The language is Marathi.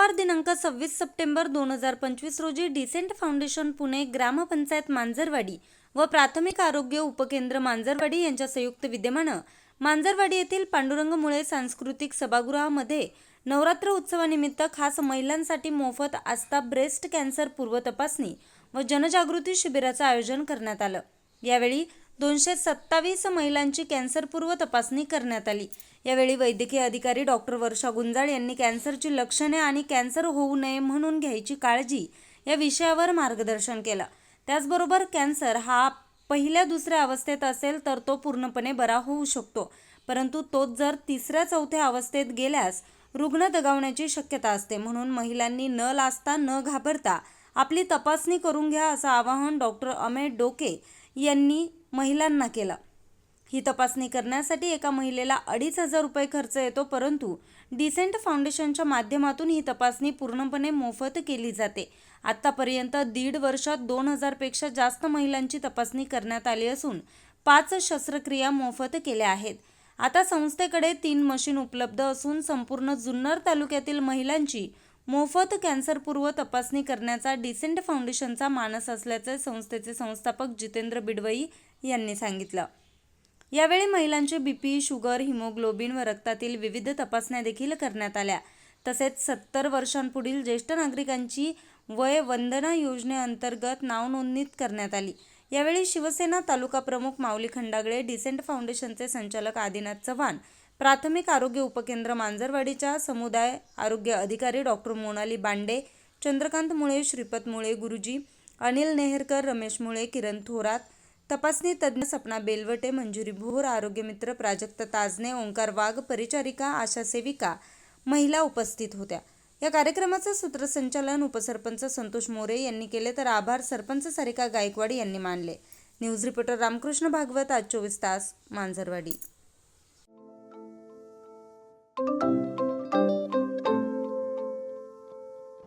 शुक्रवार दिनांक सव्वीस सप्टेंबर दोन हजार पंचवीस रोजी डिसेंट फाउंडेशन पुणे ग्रामपंचायत मांजरवाडी व प्राथमिक आरोग्य उपकेंद्र मांजरवाडी यांच्या संयुक्त विद्यमानं मांजरवाडी येथील पांडुरंग मुळे सांस्कृतिक सभागृहामध्ये नवरात्र उत्सवानिमित्त खास महिलांसाठी मोफत आस्था ब्रेस्ट कॅन्सर पूर्व तपासणी व जनजागृती शिबिराचं आयोजन करण्यात आलं. यावेळी दोनशे सत्तावीस महिलांची कॅन्सरपूर्व तपासणी करण्यात आली. यावेळी वैद्यकीय अधिकारी डॉक्टर वर्षा गुंजाळ यांनी कॅन्सरची लक्षणे आणि कॅन्सर होऊ नये म्हणून घ्यायची काळजी या विषयावर मार्गदर्शन केलं. त्याचबरोबर कॅन्सर हा पहिल्या दुसऱ्या अवस्थेत असेल तर तो पूर्णपणे बरा होऊ शकतो. परंतु तोच जर तिसऱ्या चौथ्या अवस्थेत गेल्यास रुग्ण दगावण्याची शक्यता असते. म्हणून महिलांनी न लाजता न घाबरता आपली तपासणी करून घ्या असं आवाहन डॉक्टर अमेय डोके यांनी महिलांना केलं. ही तपासणी करण्यासाठी एका महिलेला अडीच हजार रुपये खर्च येतो परंतु डिसेंट फाउंडेशनच्या माध्यमातून ही तपासणी पूर्णपणे मोफत केली जाते. आत्तापर्यंत दीड वर्षात दोन हजारपेक्षा जास्त महिलांची तपासणी करण्यात आली असून पाच शस्त्रक्रिया मोफत केल्या आहेत. आता संस्थेकडे तीन मशीन उपलब्ध असून संपूर्ण जुन्नर तालुक्यातील महिलांची मोफत कॅन्सरपूर्व तपासणी करण्याचा डिसेंट फाउंडेशनचा मानस असल्याचे संस्थेचे संस्थापक जितेंद्र बिडवई यांनी सांगितलं. यावेळी महिलांचे बीपी शुगर हिमोग्लोबिन व रक्तातील विविध तपासण्या देखील करण्यात आल्या. तसेच सत्तर वर्षांपुढील ज्येष्ठ नागरिकांची वय वंदना योजनेअंतर्गत नावनोंदणीत करण्यात आली. यावेळी शिवसेना तालुका प्रमुख माऊली खंडागळे डिसेंट फाउंडेशनचे संचालक आदिनाथ चव्हाण प्राथमिक आरोग्य उपकेंद्र मांजरवाडीच्या समुदाय आरोग्य अधिकारी डॉक्टर मोनाली बांडे चंद्रकांत मुळे श्रीपत मुळे गुरुजी अनिल नेहरकर रमेश मुळे किरण थोरात तपासणी तज्ज्ञ सपना बेलवटे मंजुरी भोर आरोग्यमित्र प्राजक्त ताजने ओंकार वाघ परिचारिका आशा सेविका महिला उपस्थित होत्या. या कार्यक्रमाचं सूत्रसंचालन उपसरपंच संतोष मोरे यांनी केले तर आभार सरपंच सारिका गायकवाड यांनी मानले. न्यूज रिपोर्टर रामकृष्ण भागवत आज चोवीस तास मांजरवाडी.